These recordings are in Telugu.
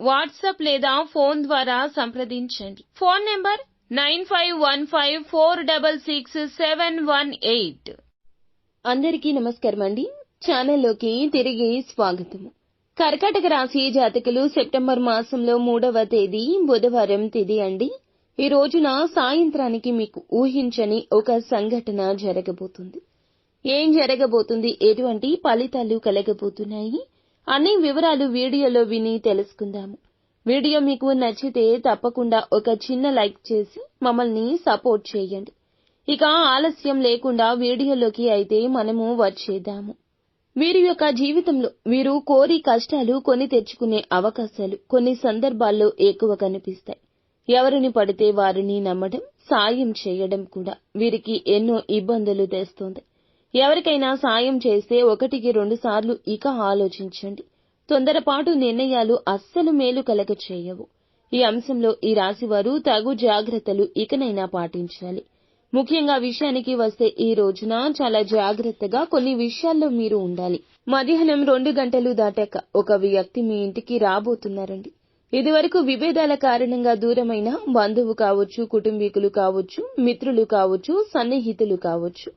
వాట్సాప్ లేదా ఫోన్ ద్వారా సంప్రదించండి. Phone number nine five one five four double six seven one eight. అందరికీ నమస్కారం అండి. ఛానల్లోకి తిరిగి స్వాగతము కర్కాటక రాశి జాతకులు సెప్టెంబర్ మాసంలో మూడవ తేదీ బుధవారం తేదీ అండి. ఈ రోజున సాయంత్రానికి మీకు ఊహించని ఒక సంఘటన జరగబోతుంది. ఏం జరగబోతుంది? ఎటువంటి ఫలితాలు కలగబోతున్నాయి? అన్ని వివరాలు వీడియోలో విని తెలుసుకుందాము. వీడియో మీకు నచ్చితే తప్పకుండా ఒక చిన్న లైక్ చేసి మమ్మల్ని సపోర్ట్ చేయండి. ఇక ఆలస్యం లేకుండా వీడియోలోకి అయితే మనము వచ్చేద్దాము. వీరి యొక్క జీవితంలో వీరు కోరి కష్టాలు కొని తెచ్చుకునే అవకాశాలు కొన్ని సందర్భాల్లో ఎక్కువ కనిపిస్తాయి. ఎవరిని పడితే వారిని నమ్మడం సాయం చేయడం కూడా వీరికి ఎన్నో ఇబ్బందులు తెస్తుంది. ఎవరికైనా సాయం చేస్తే ఒకటికి రెండు సార్లు ఇక ఆలోచించండి. తొందరపాటు నిర్ణయాలు అస్సలు మేలు కలగ చేయవు. ఈ అంశంలో ఈ రాశివారు తగు జాగ్రత్తలు ఇకనైనా పాటించాలి. ముఖ్యంగా విషయానికి వస్తే ఈ రోజున చాలా జాగ్రత్తగా కొన్ని విషయాల్లో మీరు ఉండాలి. మధ్యాహ్నం రెండు గంటలు దాటాక ఒక వ్యక్తి మీ ఇంటికి రాబోతున్నారండి. ఇదివరకు విభేదాల కారణంగా దూరమైన బంధువు కావచ్చు కుటుంబీకులు కావచ్చు మిత్రులు కావచ్చు సన్నిహితులు కావచ్చు.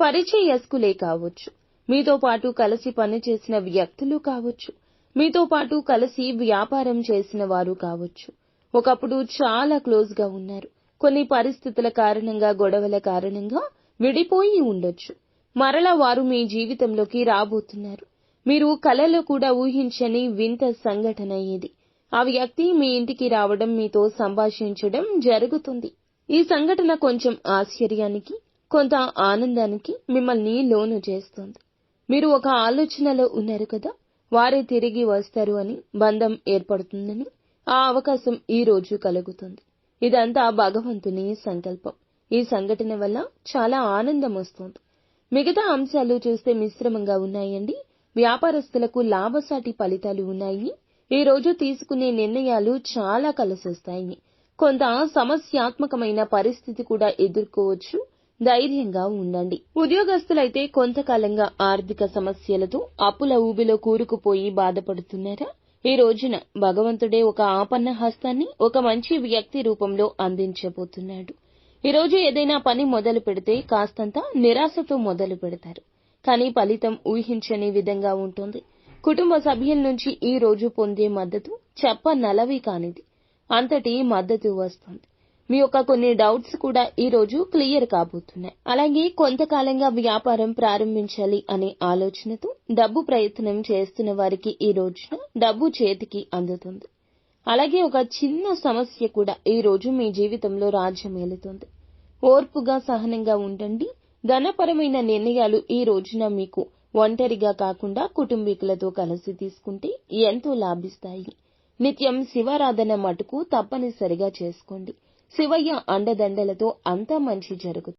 పరిచయస్కులే కావచ్చు. మీతో పాటు కలిసి పనిచేసిన వ్యక్తులు కావచ్చు. మీతో పాటు కలిసి వ్యాపారం చేసిన వారు కావచ్చు. ఒకప్పుడు చాలా క్లోజ్గా ఉన్నారు. కొన్ని పరిస్థితుల కారణంగా గొడవల కారణంగా విడిపోయి ఉండొచ్చు. మరలా వారు మీ జీవితంలోకి రాబోతున్నారు. మీరు కలలో కూడా ఊహించని వింత సంఘటన ఇది. ఆ వ్యక్తి మీ ఇంటికి రావడం మీతో సంభాషించడం జరుగుతుంది. ఈ సంఘటన కొంచెం ఆశ్చర్యానికి కొంత ఆనందానికి మిమ్మల్ని లోను చేస్తుంది. మీరు ఒక ఆలోచనలో ఉన్నారు కదా వారే తిరిగి వస్తారు అని బంధం ఏర్పడుతుందని ఆ అవకాశం ఈ రోజు కలుగుతుంది. ఇదంతా భగవంతుని సంకల్పం. ఈ సంఘటన వల్ల చాలా ఆనందం వస్తుంది. మిగతా అంశాలు చూస్తే మిశ్రమంగా ఉన్నాయండి. వ్యాపారస్తులకు లాభసాటి ఫలితాలు ఉన్నాయి ఈ రోజు తీసుకునే నిర్ణయాలు చాలా కలిసొస్తాయి కొంత సమస్యాత్మకమైన పరిస్థితి కూడా ఎదుర్కోవచ్చు. ధైర్యంగా ఉండండి. ఉద్యోగస్తులైతే కొంతకాలంగా ఆర్థిక సమస్యలతో అప్పుల ఊబిలో కూరుకుపోయి బాధపడుతున్నారా? ఈ రోజున భగవంతుడే ఒక ఆపన్న హస్తాన్ని ఒక మంచి వ్యక్తి రూపంలో అందించబోతున్నాడు. ఈ రోజు ఏదైనా పని మొదలు పెడితే కాస్తంత నిరాశతో మొదలు పెడతారు. కానీ ఫలితం ఊహించని విధంగా ఉంటుంది. కుటుంబ సభ్యుల నుంచి ఈ రోజు పొందే మద్దతు చెప్ప నలవి కానిది. అంతటి మద్దతు వస్తుంది. మీ యొక్క కొన్ని డౌట్స్ కూడా ఈ రోజు క్లియర్ కాబోతున్నాయి. అలాగే కొంతకాలంగా వ్యాపారం ప్రారంభించాలి అనే ఆలోచనతో డబ్బు ప్రయత్నం చేస్తున్న వారికి ఈ రోజున డబ్బు చేతికి అందుతుంది. అలాగే ఒక చిన్న సమస్య కూడా ఈ రోజు మీ జీవితంలో రాజ్యమేలుతుంది. ఓర్పుగా సహనంగా ఉండండి. ధనపరమైన నిర్ణయాలు ఈ రోజున మీకు ఒంటరిగా కాకుండా కుటుంబీకులతో కలిసి తీసుకుంటే ఎంతో లాభిస్తాయి. నిత్యం శివారాధన మటుకు తప్పనిసరిగా చేసుకోండి. శివయ్య అండదండలతో అంతా మంచి జరుగుతుంది.